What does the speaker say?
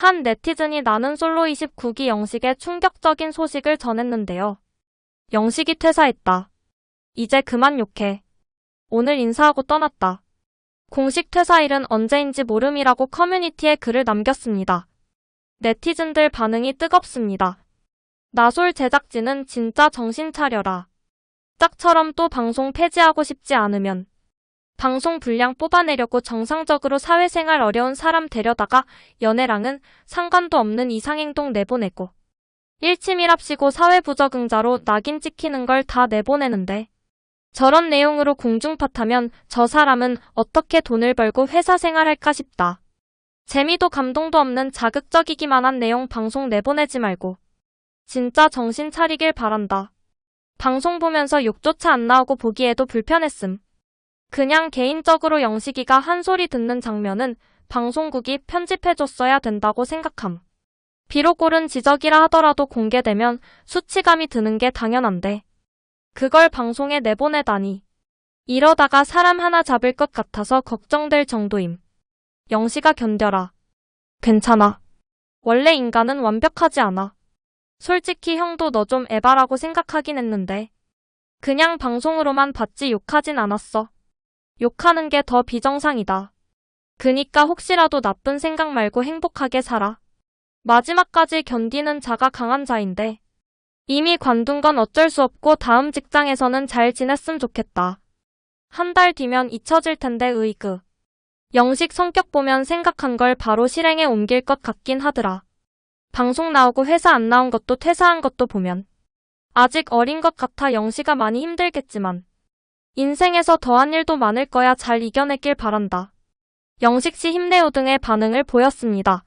한 네티즌이 나는 솔로 29기 영식에 충격적인 소식을 전했는데요. 영식이 퇴사했다. 이제 그만 욕해. 오늘 인사하고 떠났다. 공식 퇴사일은 언제인지 모름이라고 커뮤니티에 글을 남겼습니다. 네티즌들 반응이 뜨겁습니다. 나솔 제작진은 진짜 정신 차려라. 짝처럼 또 방송 폐지하고 싶지 않으면 방송 분량 뽑아내려고 정상적으로 사회생활 어려운 사람 데려다가 연애랑은 상관도 없는 이상행동 내보내고 일치밀합시고 사회부적응자로 낙인 찍히는 걸 다 내보내는데 저런 내용으로 공중파 타면 저 사람은 어떻게 돈을 벌고 회사 생활할까 싶다. 재미도 감동도 없는 자극적이기만 한 내용 방송 내보내지 말고 진짜 정신 차리길 바란다. 방송 보면서 욕조차 안 나오고 보기에도 불편했음. 그냥 개인적으로 영식이가 한 소리 듣는 장면은 방송국이 편집해줬어야 된다고 생각함. 비록 옳은 지적이라 하더라도 공개되면 수치감이 드는 게 당연한데. 그걸 방송에 내보내다니. 이러다가 사람 하나 잡을 것 같아서 걱정될 정도임. 영식아 견뎌라. 괜찮아. 원래 인간은 완벽하지 않아. 솔직히 형도 너 좀 에바라고 생각하긴 했는데. 그냥 방송으로만 봤지 욕하진 않았어. 욕하는 게 더 비정상이다. 그니까 혹시라도 나쁜 생각 말고 행복하게 살아. 마지막까지 견디는 자가 강한 자인데. 이미 관둔 건 어쩔 수 없고 다음 직장에서는 잘 지냈음 좋겠다. 한 달 뒤면 잊혀질 텐데 으이그. 영식 성격 보면 생각한 걸 바로 실행에 옮길 것 같긴 하더라. 방송 나오고 회사 안 나온 것도 퇴사한 것도 보면 아직 어린 것 같아 영시가 많이 힘들겠지만 인생에서 더한 일도 많을 거야 잘 이겨내길 바란다. 영식 씨 힘내요 등의 반응을 보였습니다.